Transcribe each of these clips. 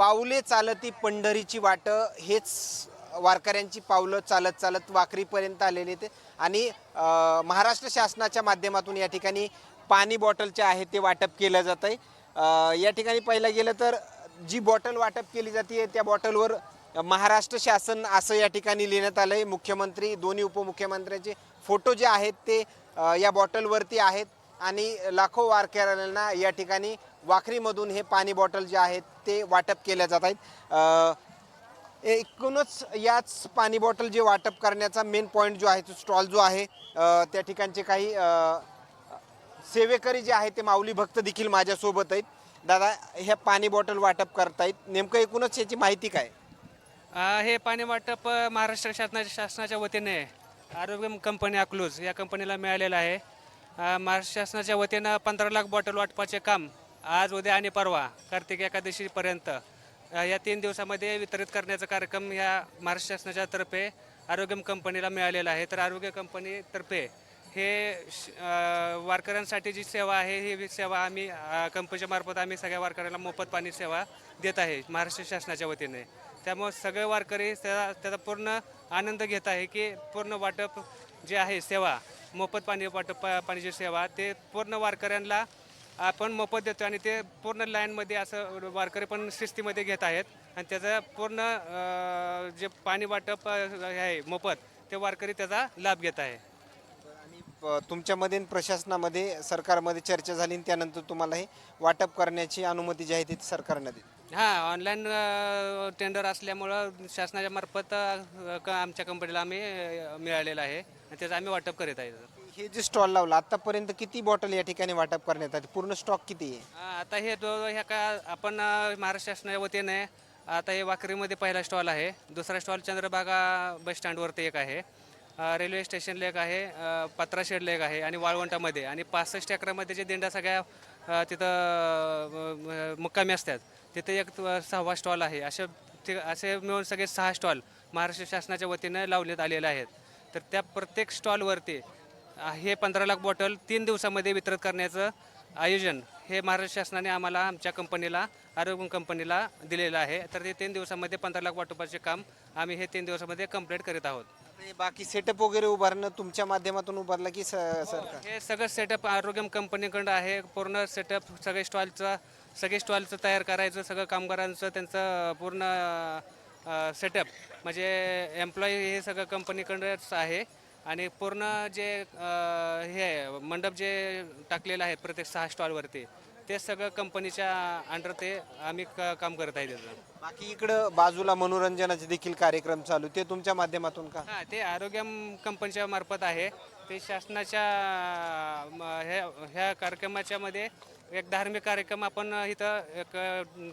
पाऊले चालती पंढरीची वाट हेच वारकऱ्यांची पावलं चालत चालत वाकरीपर्यंत आलेले ते आणि महाराष्ट्र शासनाच्या माध्यमातून या ठिकाणी पाणी बॉटलचे आहे ते वाटप केलं जात आहे. या ठिकाणी पाहिलं गेलं तर जी बॉटल वाटप केली जाते त्या बॉटलवर महाराष्ट्र शासन असं या ठिकाणी लिहिण्यात आलं आहे. मुख्यमंत्री दोन्ही उपमुख्यमंत्र्यांचे फोटो जे आहेत ते या बॉटलवरती आहेत. आणि लाखो वारकऱ्यांना या ठिकाणी वाखरीमधून हे पाणी बॉटल जे आहेत ते वाटप केल्या जात आहेत. एकूणच याच पाणी बॉटल जे वाटप करण्याचा मेन पॉईंट जो आहे तो स्टॉल जो आहे त्या ठिकाणचे काही सेवेकरी जे आहेत ते माऊली भक्त देखील माझ्यासोबत आहेत. दादा ह्या पाणी बॉटल वाटप करतायत. नेमकं एकूणच याची माहिती काय? हे पाणी वाटप महाराष्ट्र शासनाच्या शासनाच्या वतीने आरोग्य कंपनी अकलूज या कंपनीला मिळालेलं आहे. महाराष्ट्र शासनाच्या वतीनं पंधरा लाख बॉटल वाटपाचे काम आज उद्या आणि परवा कार्तिक एकादशीपर्यंत या तीन दिवसामध्ये वितरित करण्याचा कार्यक्रम या महाराष्ट्र शासनाच्या तर्फे आरोग्य कंपनीला मिळालेला आहे. तर आरोग्य कंपनीतर्फे हे श- वारकऱ्यांसाठी जी सेवा आहे ही सेवा आम्ही कंपनीच्या मार्फत आम्ही सगळ्या वारकऱ्यांना मोफत पाणी सेवा देत आहे महाराष्ट्र शासनाच्या वतीने. त्यामुळे सगळे वारकरी त्या त्याचा पूर्ण आनंद घेत आहे की पूर्ण वाटप जे आहे सेवा मोफत पाणी वाटप पा- पाण्याची सेवा ते पूर्ण वारकऱ्यांना आपण मोफत देतो आणि ते पूर्ण लाईनमध्ये असं वारकरी पण शिस्तीमध्ये घेत आहेत. आणि त्याचा पूर्ण जे पाणी वाटप आहे मोफत ते वारकरी त्याचा लाभ घेत आहे. आणि तुमच्यामध्ये आणि प्रशासनामध्ये सरकारमध्ये चर्चा झाली आणि त्यानंतर तुम्हाला हे वाटप करण्याची अनुमती जी आहे ती सरकारने दिली. हां ऑनलाईन टेंडर असल्यामुळं शासनाच्या मार्फत अ, क- आमच्या कंपनीला आम्ही अ, मिळालेलं आहे. आणि त्याचं आम्ही वाटप करीत आहे. हे जे स्टॉल लावला आतापर्यंत किती बॉटल या ठिकाणी वाटप करण्यात आली? पूर्ण स्टॉक किती आहे? अ, आता हे दो ह्या का आपण अ, महाराष्ट्र शासनाच्या वतीने आता हे वाकरीमध्ये पहिला स्टॉल आहे. दुसरा स्टॉल चंद्रभागा बस स्टँडवरती एक आहे. रेल्वे स्टेशन लेक आहे पत्राशेड लेक आहे आणि वाळवंटामध्ये आणि पासष्ट अकरामध्ये जे दिंड्या सगळ्या तिथं मुक्कामी असतात. तिथे एक सहावा स्टॉल आहे. असे ते असे मिळून सगळे सहा स्टॉल महाराष्ट्र शासनाच्या वतीनं लावण्यात आलेले आहेत. तर त्या प्रत्येक स्टॉलवरती हे पंधरा लाख बॉटल तीन दिवसामध्ये वितरित करण्याचं आयोजन हे महाराष्ट्र शासनाने आम्हाला आमच्या कंपनीला आरोग्य कंपनीला दिलेलं आहे. तर ते तीन दिवसामध्ये पंधरा लाख वाटपाचे काम आम्ही हे तीन दिवसामध्ये कंप्लीट करीत आहोत. बाकी सेटअप वगैरे उभारणं तुमच्या माध्यमातून उभारलं की स- सरकार? हे सगळं सेटअप आरोग्य कंपनीकडं आहे. पूर्ण सेटअप सगळे स्टॉलचं सगळे स्टॉलचं तयार करायचं सगळं कामगारांचं त्यांचं पूर्ण सेटअप म्हणजे एम्प्लॉई हे सगळं कंपनीकडंच आहे. आणि पूर्ण जे अ, हे आहे, मंडप जे टाकलेलं आहे प्रत्येक सहा स्टॉलवरती ते सगळं कंपनीच्या अंडर ते आम्ही क- काम करत आहे त्याचं. बाकी इकडं बाजूला मनोरंजनाचे देखील कार्यक्रम चालू. ते तुमच्या माध्यमातून का? हां ते आरोग्य कंपनीच्या मार्फत आहे. ते शासनाच्या म, ह्या ह्या कार्यक्रमाच्या मध्ये एक धार्मिक कार्यक्रम आपण इथं एक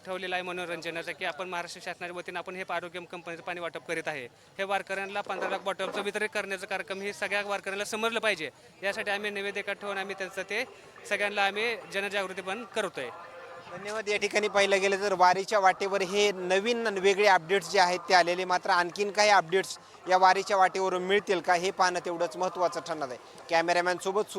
ठेवलेला आहे मनोरंजनाचा की आपण महाराष्ट्र शासनाच्या वतीनं आपण हे आरोग्य कंपनीचं पाणी वाटप करीत आहे. हे वारकऱ्यांना पंधरा लाख बॉटलचं वितरित करण्याचं कार्यक्रम हे सगळ्या वारकऱ्यांना समजलं पाहिजे. यासाठी आम्ही निवेदिका ठेवून आम्ही त्यांचं ते सगळ्यांना आम्ही जनजागृती पण करतो आहे धन्यवाद. या ठिकाणी पाहिलं गेलं तर वारीच्या वाटेवर हे नवीन वेगळे अपडेट्स जे आहेत ते आलेले मात्र आणखीन काही अपडेट्स या वारीच्या वाटेवरून मिळतील का हे पाहणं तेवढंच महत्त्वाचं ठरणार आहे. कॅमेरामॅनसोबत सुरू सूर्य